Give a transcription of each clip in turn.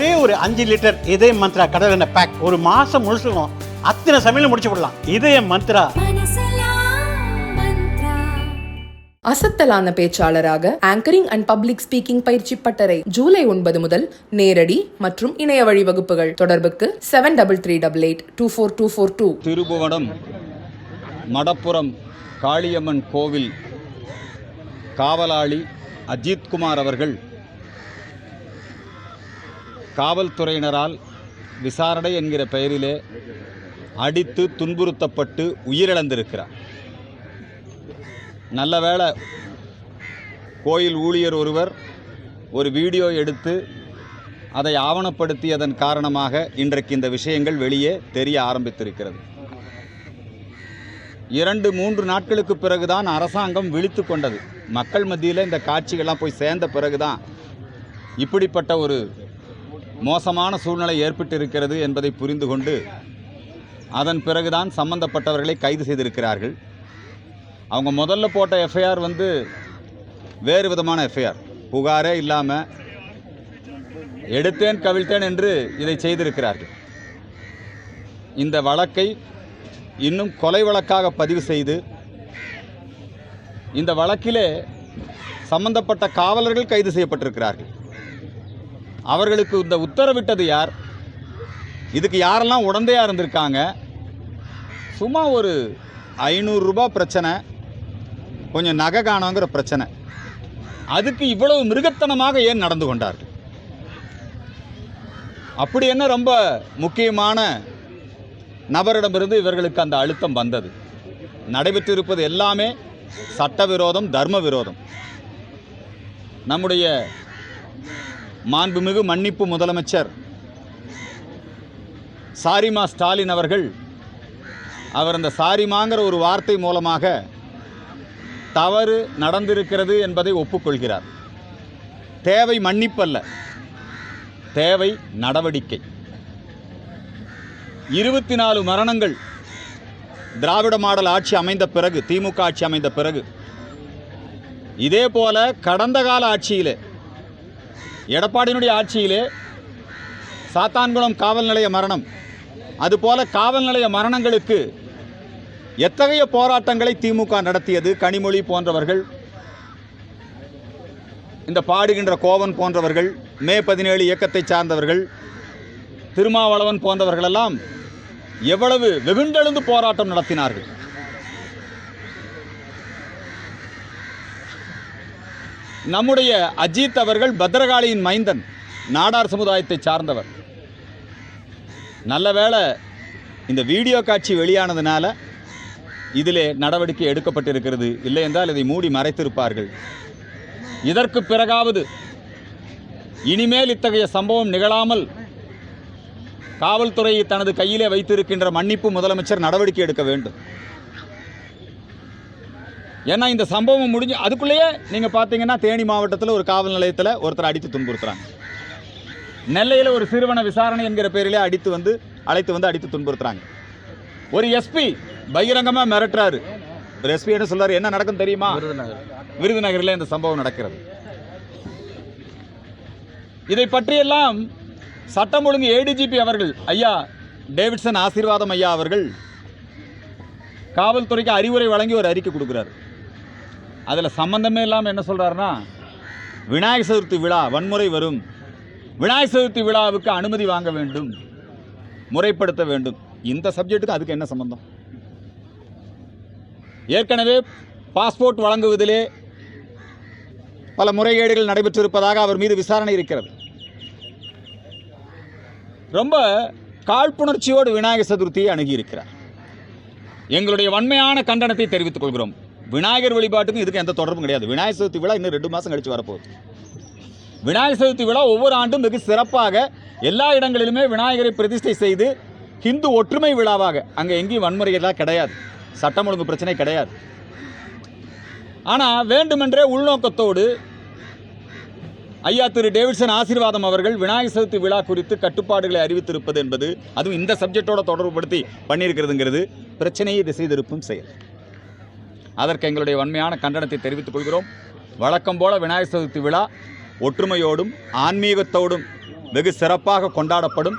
ஒரே ஒரு அஞ்சு லிட்டர் இதய மந்த்ரா கடல் எண்ணெய் பேக் ஒரு மாசம் முழுசுக்கும் அத்தனை சமையலும் முடிச்சு விடலாம். இதய மந்த்ரா. அசத்தலான பேச்சாளராக ஆங்கரிங் அண்ட் பப்ளிக் ஸ்பீக்கிங் பயிற்சி பட்டறை ஜூலை ஒன்பது முதல் நேரடி மற்றும் இணைய வழி வகுப்புகள் தொடர்புக்கு seven double three double eight two four two four two Thirupuvanam Madappuram Kaliamman கோவில் காவலாளி அஜித்குமார் அவர்கள் காவல்துறையினரால் விசாரணை என்கிற பெயரிலே அடித்து துன்புறுத்தப்பட்டு உயிரிழந்திருக்கிறார். நல்ல வேளை கோயில் ஊழியர் ஒருவர் ஒரு வீடியோ எடுத்து அதை ஆவணப்படுத்தியதன் காரணமாக இன்றைக்கு இந்த விஷயங்கள் வெளியே தெரிய ஆரம்பித்திருக்கிறது. இரண்டு மூன்று நாட்களுக்கு பிறகுதான் அரசாங்கம் விழித்து கொண்டது. மக்கள் மத்தியில் இந்த காட்சிகள்லாம் போய் சேர்ந்த பிறகுதான் இப்படிப்பட்ட ஒரு மோசமான சூழ்நிலை ஏற்பட்டிருக்கிறது என்பதை புரிந்து கொண்டு அதன் பிறகுதான் சம்பந்தப்பட்டவர்களை கைது செய்திருக்கிறார்கள். அவங்க முதல்ல போட்ட எஃப்ஐஆர் வந்து வேறு விதமான எஃப்ஐஆர் புகாரே இல்லாமல் எடுத்தேன் கவிழ்த்தேன் என்று இதை செய்திருக்கிறார்கள். இந்த வழக்கை இன்னும் கொலை வழக்காக பதிவு செய்து இந்த வழக்கிலே சம்பந்தப்பட்ட காவலர்கள் கைது செய்யப்பட்டிருக்கிறார்கள். அவர்களுக்கு இந்த உத்தரவிட்டது யார்? இதுக்கு யாரெல்லாம் உடந்தையாக இருந்திருக்காங்க? சும்மா ஒரு ஐநூறுரூபா பிரச்சனை கொஞ்சம் நகை காணோங்கிற பிரச்சனை. அதுக்கு இவ்வளவு மிருகத்தனமாக ஏன் நடந்து கொண்டார்கள்? அப்படி என்ன ரொம்ப முக்கியமான நபரிடமிருந்து இவர்களுக்கு அந்த அழுத்தம் வந்தது. நடைபெற்றிருப்பது எல்லாமே சட்டவிரோதம் தர்ம விரோதம் நம்முடைய மாண்புமிகு மன்னிப்பு முதலமைச்சர் சாரிமா ஸ்டாலின் அவர்கள் அவர் அந்த சாரிமாங்கிற ஒரு வார்த்தை மூலமாக தவறு நடந்திருக்கிறது என்பதை ஒப்புக்கொள்கிறார். தேவை மன்னிப்பல்ல தேவை நடவடிக்கை. இருபத்தி நாலு மரணங்கள் திராவிட மாடல் ஆட்சி அமைந்த பிறகு திமுக ஆட்சி அமைந்த பிறகு இதே போல கடந்த கால ஆட்சியிலே எடப்பாடியினுடைய ஆட்சியிலே சாத்தான்குளம் காவல் நிலைய மரணம். அதுபோல காவல் நிலைய மரணங்களுக்கு எத்தகைய போராட்டங்களை திமுக நடத்தியது? கனிமொழி போன்றவர்கள் இந்த பாடுகின்ற கோவன் போன்றவர்கள் மே பதினேழு இயக்கத்தை சார்ந்தவர்கள் திருமாவளவன் போன்றவர்களெல்லாம் எவ்வளவு வெகுண்டெழுந்து போராட்டம் நடத்தினார்கள். நம்முடைய அஜித் அவர்கள் பத்ரகாளியின் மைந்தன் நாடார் சமுதாயத்தை சார்ந்தவர். நல்ல வேளை இந்த வீடியோ காட்சி வெளியானதுனால இதிலே நடவடிக்கை எடுக்கப்பட்டிருக்கிறது. இல்லை என்றால் இதை மூடி மறைத்திருப்பார்கள். இதற்கு பிறகாவது இனிமேல் இத்தகைய சம்பவம் நிகழாமல் காவல்துறை தனது கையிலே வைத்திருக்கின்ற மன்னிப்பு முதலமைச்சர் நடவடிக்கை எடுக்க வேண்டும். ஏன்னா இந்த சம்பவம் முடிஞ்சு அதுக்குள்ளேயே நீங்கள் பார்த்தீங்கன்னா தேனி மாவட்டத்தில் ஒரு காவல் நிலையத்தில் ஒருத்தர் அடித்து துன்புறுத்துறாங்க. நெல்லையில் ஒரு சிறுவன விசாரணை என்கிற பேரிலே அடித்து வந்து அழைத்து வந்து அடித்து துன்புறுத்துறாங்க. ஒரு எஸ்பி பகிரங்கமாக மிரட்டுறாரு. ஒரு எஸ்பி என்ன சொல்றாரு? என்ன நடக்கும் தெரியுமா? விருதுநகரில் இந்த சம்பவம் நடக்கிறது. இதை பற்றியெல்லாம் சட்டம் ஒழுங்கு ஏடிஜிபி அவர்கள் ஐயா டேவிட்சன் ஆசீர்வாதம் ஐயா அவர்கள் காவல்துறைக்கு அறிவுரை வழங்கி ஒரு அறிக்கை கொடுக்குறாரு. அதில் சம்மந்தமே இல்லாமல் என்ன சொல்கிறாருன்னா விநாயகர் சதுர்த்தி விழா வன்முறை வரும். விநாயகர் சதுர்த்தி விழாவுக்கு அனுமதி வாங்க வேண்டும். முறைப்படுத்த வேண்டும். இந்த சப்ஜெக்ட்டுக்கு அதுக்கு என்ன சம்மந்தம் ஏற்கனவே பாஸ்போர்ட் வழங்குவதிலே பல முறைகேடுகள் நடைபெற்றிருப்பதாக அவர் மீது விசாரணை இருக்கிறது. ரொம்ப காழ்ப்புணர்ச்சியோடு விநாயகர் சதுர்த்தியை அணுகியிருக்கிறார். எங்களுடைய வன்மையான கண்டனத்தை தெரிவித்துக் கொள்கிறோம். விநாயகர் வழிபாட்டுக்கும் இதுக்கு எந்த தொடர்பும் கிடையாது. விநாயகர் சதுர்த்தி விழா இன்னும் ரெண்டு மாதம் கழிச்சு வரப்போகுது. விநாயகர் சதுர்த்தி விழா ஒவ்வொரு ஆண்டும் வெகு சிறப்பாக எல்லா இடங்களிலுமே விநாயகரை பிரதிஷ்டை செய்து ஹிந்து ஒற்றுமை விழாவாக அங்கே எங்கேயும் வன்முறைகள்லாம் கிடையாது. சட்டம் ஒழுங்கு பிரச்சனை கிடையாது. ஆனால் வேண்டுமென்றே உள்நோக்கத்தோடு ஐயா திரு டேவிட்சன் ஆசீர்வாதம் அவர்கள் விநாயகர் சதுர்த்தி விழா குறித்து கட்டுப்பாடுகளை அறிவித்திருப்பது என்பது அதுவும் இந்த சப்ஜெக்டோட தொடர்புபடுத்தி பண்ணியிருக்கிறதுங்கிறது பிரச்சனையை திசை திருப்பும் செயல். அதற்கு எங்களுடைய வன்மையான கண்டனத்தை தெரிவித்துக் கொள்கிறோம். வழக்கம் போல விநாயகர் சதுர்த்தி விழா ஒற்றுமையோடும் ஆன்மீகத்தோடும் வெகு சிறப்பாக கொண்டாடப்படும்.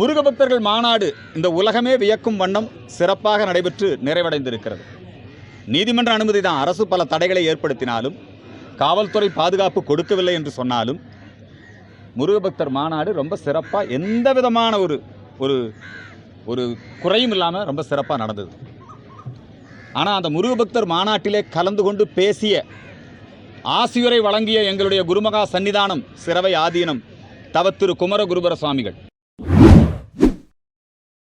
முருகபக்தர்கள் மாநாடு இந்த உலகமே வியக்கும் வண்ணம் சிறப்பாக நடைபெற்று நிறைவடைந்திருக்கிறது. நீதிமன்ற அனுமதி தான் அரசு பல தடைகளை ஏற்படுத்தினாலும் காவல்துறை பாதுகாப்பு கொடுக்கவில்லை என்று சொன்னாலும் முருகபக்தர் மாநாடு ரொம்ப சிறப்பாக எந்த விதமான ஒரு ஒரு ஒரு குறையும் இல்லாமல் ரொம்ப சிறப்பாக நடந்தது. ஆனால் அந்த முருகபக்தர் மாநாட்டிலே கலந்து கொண்டு பேசிய ஆசியுரை வழங்கிய எங்களுடைய குருமகா சன்னிதானம் சிறவை ஆதீனம் தவத்திரு குமர குருபர சுவாமிகள்.